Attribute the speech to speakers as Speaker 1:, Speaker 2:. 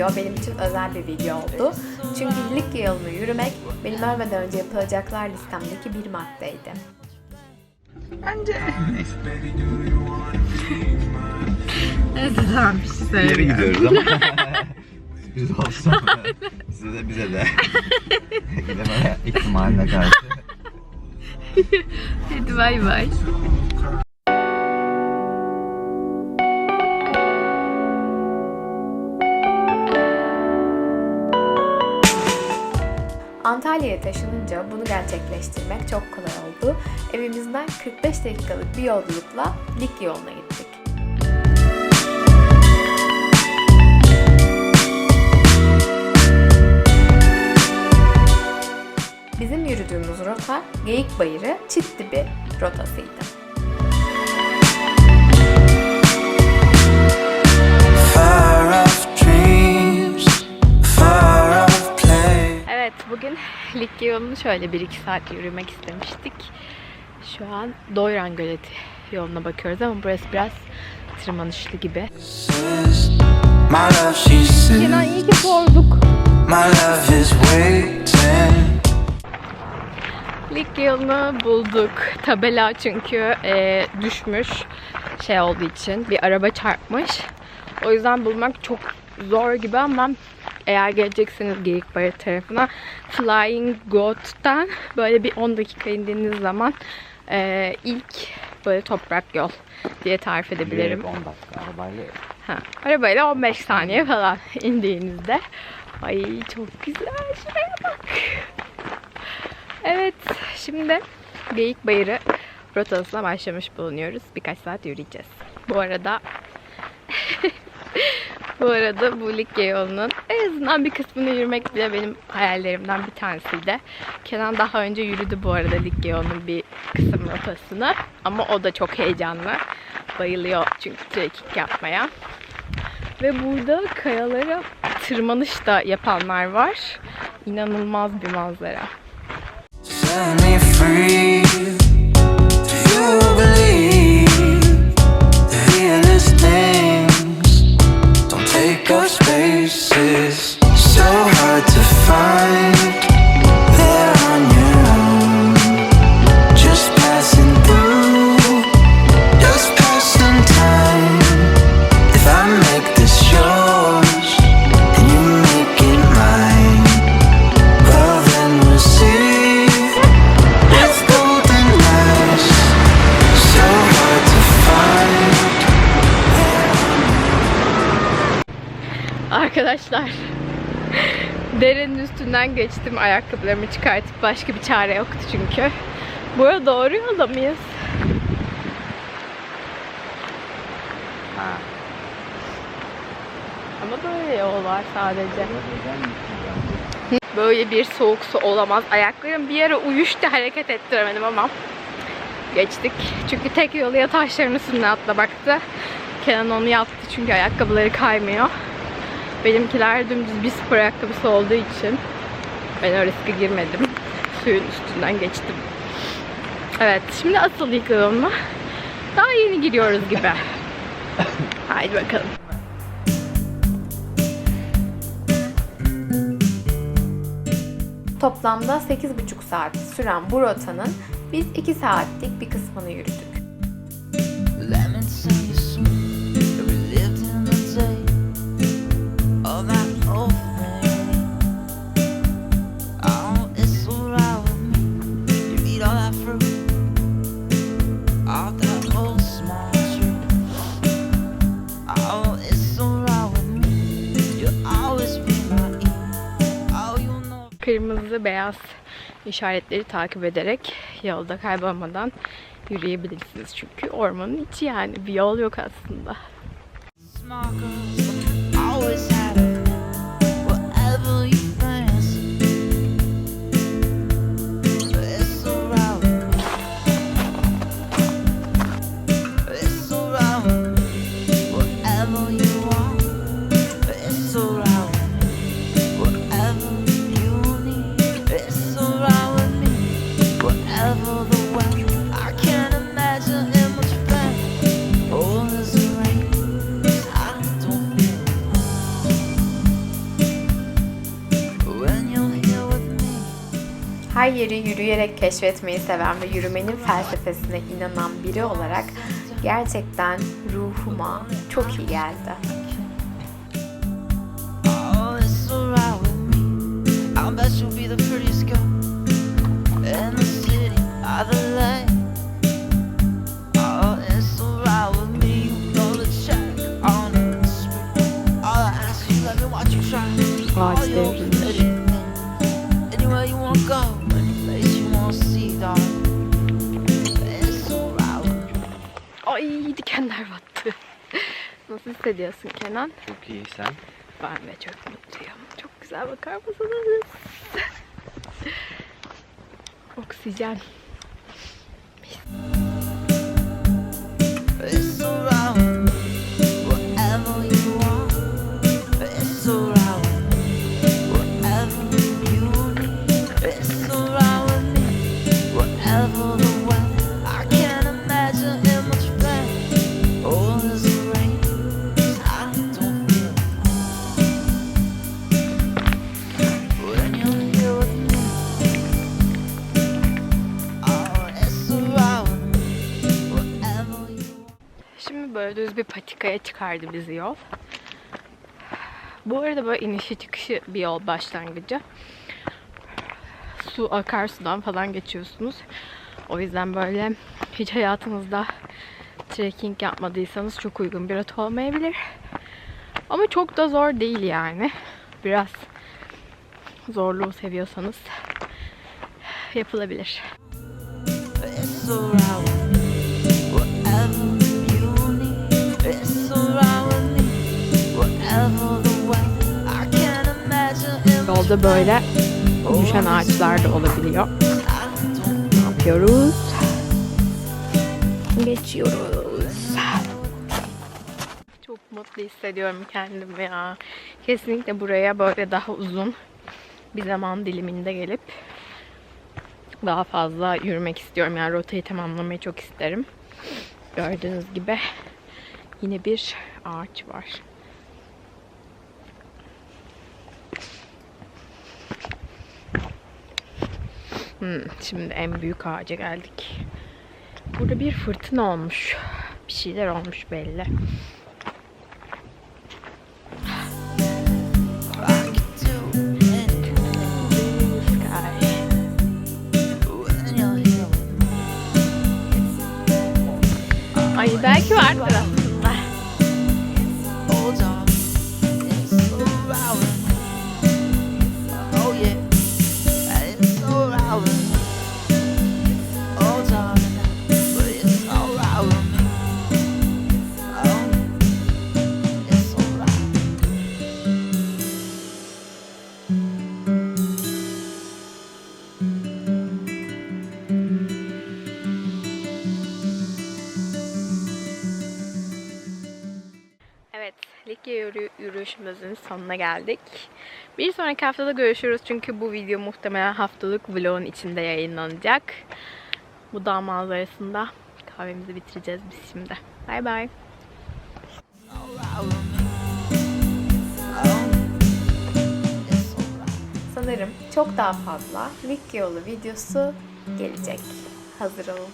Speaker 1: video benim için özel bir video oldu. Çünkü Likya yolunu yürümek benim ölmeden önce yapılacaklar listemdeki bir maddeydi.
Speaker 2: Neyse tamam bir şey söyleyeyim.
Speaker 3: gidiyoruz ama. Sürpriz olsun. Size de bize de. Gidememe ihtimaline karşı.
Speaker 2: Hadi bay bay.
Speaker 1: Antalya'ya taşınınca bunu gerçekleştirmek çok kolay oldu. Evimizden 45 dakikalık bir yolculukla Likya yoluna yürüdüğümüz rota Geyik Bayırı Çitdibi rotasıydı.
Speaker 2: Evet bugün Likya yolunu şöyle 1-2 saat yürümek istemiştik. Şu an Doyran Göleti yoluna bakıyoruz ama burası biraz tırmanışlı gibi. Kenan iyi ki sorduk.
Speaker 4: my love is waiting.
Speaker 2: Yolunu bulduk. Tabela çünkü e, düşmüş şey olduğu için bir araba çarpmış. O yüzden bulmak çok zor gibi ama eğer gelecekseniz Geyikbayır tarafına Flying Goat'tan böyle bir 10 dakika indiğiniz zaman e, ilk böyle toprak yol diye tarif edebilirim.
Speaker 3: 10 dakika arabayla.
Speaker 2: Ha, arabayla 15 saniye falan indiğinizde. Ay çok güzel. Şuraya bak. Şimdi Geyik Bayırı rotasına başlamış bulunuyoruz. Birkaç saat yürüyeceğiz. Bu arada bu arada bu Likya yolunun en azından bir kısmını yürümek bile benim hayallerimden bir tanesiydi. Kenan daha önce yürüdü bu arada Likya yolunun bir kısım rotasını. Ama o da çok heyecanlı. Bayılıyor çünkü trekking yapmaya. Ve burada kayalara tırmanış da yapanlar var. İnanılmaz bir manzara.
Speaker 4: Set me free.
Speaker 2: Arkadaşlar derenin üstünden geçtim ayakkabılarımı çıkartıp başka bir çare yoktu çünkü. Buraya doğru yolda mıyız?
Speaker 3: Ha.
Speaker 2: Ama böyle yol var sadece. Böyle bir soğuk su olamaz. Ayaklarım bir yere uyuştu hareket ettiremedim ama geçtik. Çünkü tek yolu ya taşların üstüne atlabaktı. Kenan onu yaptı çünkü ayakkabıları kaymıyor. Benimkiler dümdüz bir spor ayakkabısı olduğu için ben o riske girmedim. Suyun üstünden geçtim. Evet şimdi asıl yıkılımı daha yeni giriyoruz gibi. Haydi bakalım.
Speaker 1: Toplamda 8,5 saat süren bu rotanın biz 2 saatlik bir kısmını yürüdük.
Speaker 2: Kırmızı beyaz işaretleri takip ederek yolda kaybolmadan yürüyebilirsiniz. Çünkü ormanın içi yani bir yol yok aslında.
Speaker 1: Her yeri yürüyerek keşfetmeyi seven ve yürümenin felsefesine inanan biri olarak gerçekten ruhuma çok iyi geldi.
Speaker 2: Hissediyorsun Kenan?
Speaker 3: Çok iyi sen.
Speaker 2: Ben de çok mutluyum. Çok güzel bakar mısınız? Oksijen. Böyle düz bir patikaya çıkardı bizi yol. Bu arada böyle inişi çıkışı bir yol başlangıcı. Su akarsudan falan geçiyorsunuz. O yüzden böyle hiç hayatınızda trekking yapmadıysanız çok uygun bir rota olmayabilir. Ama çok da zor değil yani. Biraz zorluğu seviyorsanız yapılabilir.
Speaker 4: It's
Speaker 2: Yolda böyle düşen ağaçlar da olabiliyor. Ne yapıyoruz? Geçiyoruz. Çok mutlu hissediyorum kendimi ya. Kesinlikle buraya böyle daha uzun bir zaman diliminde gelip daha fazla yürümek istiyorum. Yani rotayı tamamlamayı çok isterim. Gördüğünüz gibi yine bir ağaç var. Hmm, şimdi en büyük ağaca geldik. Burada bir fırtına olmuş. Bir şeyler olmuş belli. Ay belki vardır. Likya yürü yürüyüşümüzün sonuna geldik. Bir sonraki haftada görüşürüz çünkü bu video muhtemelen haftalık vlogun içinde yayınlanacak. Bu dağ manzarasında kahvemizi bitireceğiz biz şimdi. Bay bay.
Speaker 1: Sanırım çok daha fazla Likya yolu videosu gelecek. Hazır olun.